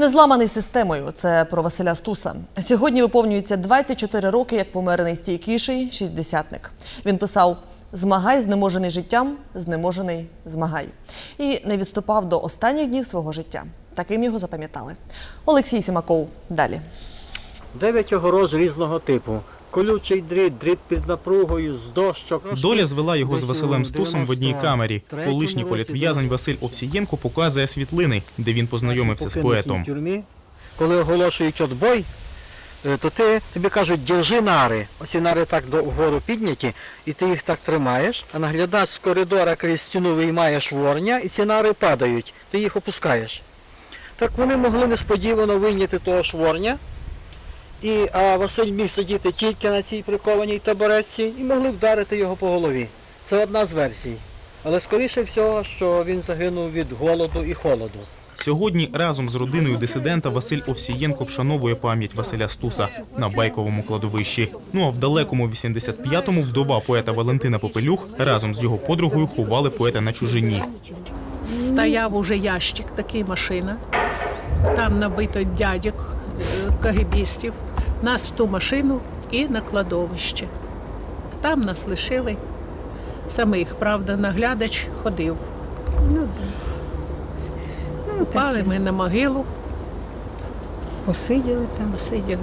Незламаний системою це про Василя Стуса. Сьогодні виповнюється 24 роки, як помер найстійкіший шістдесятник. Він писав: Змагай, знеможений життям, знеможений змагай. І не відступав до останніх днів свого життя. Таким його запам'ятали. Олексій Сімаков. Далі. Дев'ять роз різного типу. Колючий дріт, дріт під напругою, з дощок. Доля звела його з Василем Стусом в одній камері. Колишній політв'язень Василь Овсієнко показує світлини, де він познайомився з поетом. Коли оголошують отбой, е, то ти, тобі кажуть, держи нари. Оці нари так вгору підняті, і ти їх так тримаєш, а наглядач з коридора крізь стіну виймає шворня, і ці нари падають, ти їх опускаєш. Так вони могли несподівано вийняти того шворня, і, а Василь міг сидіти тільки на цій прикованій табуретці і могли вдарити його по голові. Це одна з версій. Але скоріше всього, що він загинув від голоду і холоду. Сьогодні разом з родиною дисидента Василь Овсієнко вшановує пам'ять Василя Стуса на байковому кладовищі. Ну а в далекому 85-му вдова поета Валентина Попелюх разом з його подругою ховали поета на чужині. Стояв уже ящик, такий машина. Там набито дядьок е, кагибістів. Нас в ту машину і на кладовище. Там нас лишили самих, правда, наглядач ходив. Ну, Упали ми на могилу, Посиділи там. посиділи.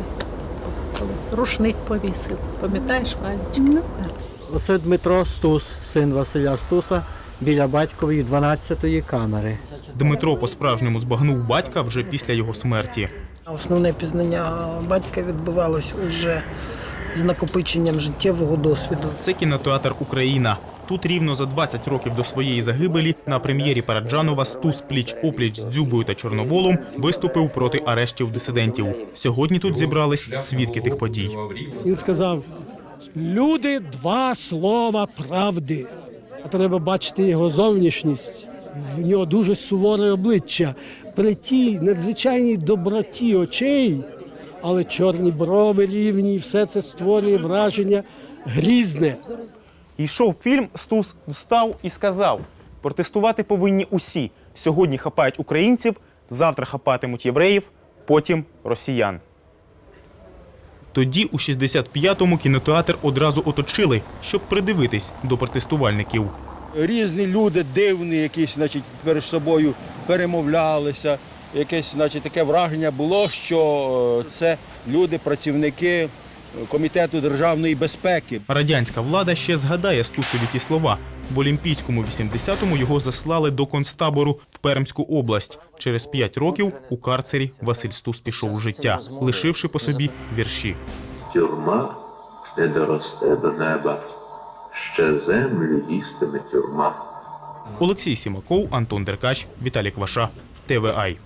Рушник повісив. Пам'ятаєш, Валечка? Ну, так. Оце Дмитро Стус, син Василя Стуса, біля батькової 12-ї камери. Дмитро по-справжньому збагнув батька вже після його смерті. Основне пізнання батька відбувалось уже з накопиченням життєвого досвіду. Це кінотеатр Україна. Тут рівно за 20 років до своєї загибелі на прем'єрі Параджанова Стус пліч опліч з Дзюбою та Чорноволом виступив проти арештів дисидентів. Сьогодні тут зібрались свідки тих подій. Він сказав: люди два слова правди. А треба бачити його зовнішність. В нього дуже суворе обличчя. При тій надзвичайній доброті очей, але чорні брови рівні, і все це створює враження грізне. Йшов фільм, Стус встав і сказав: протестувати повинні усі. Сьогодні хапають українців, завтра хапатимуть євреїв, потім росіян. Тоді у 65-му кінотеатр одразу оточили, щоб придивитись до протестувальників. Різні люди дивні, якісь, значить, перед собою перемовлялися. Якесь, значить, таке враження було, що е, це люди, працівники комітету державної безпеки. Радянська влада ще згадає Стусові ті слова. В Олімпійському 80-му його заслали до концтабору в Пермську область. Через п'ять років у карцері Василь Стус пішов у життя, лишивши по собі вірші. Тюрма не доросте до неба, ще землю їстиме тюрма. Олексій Сімаков, Антон Деркач, Віталій Кваша, ТВАЙ.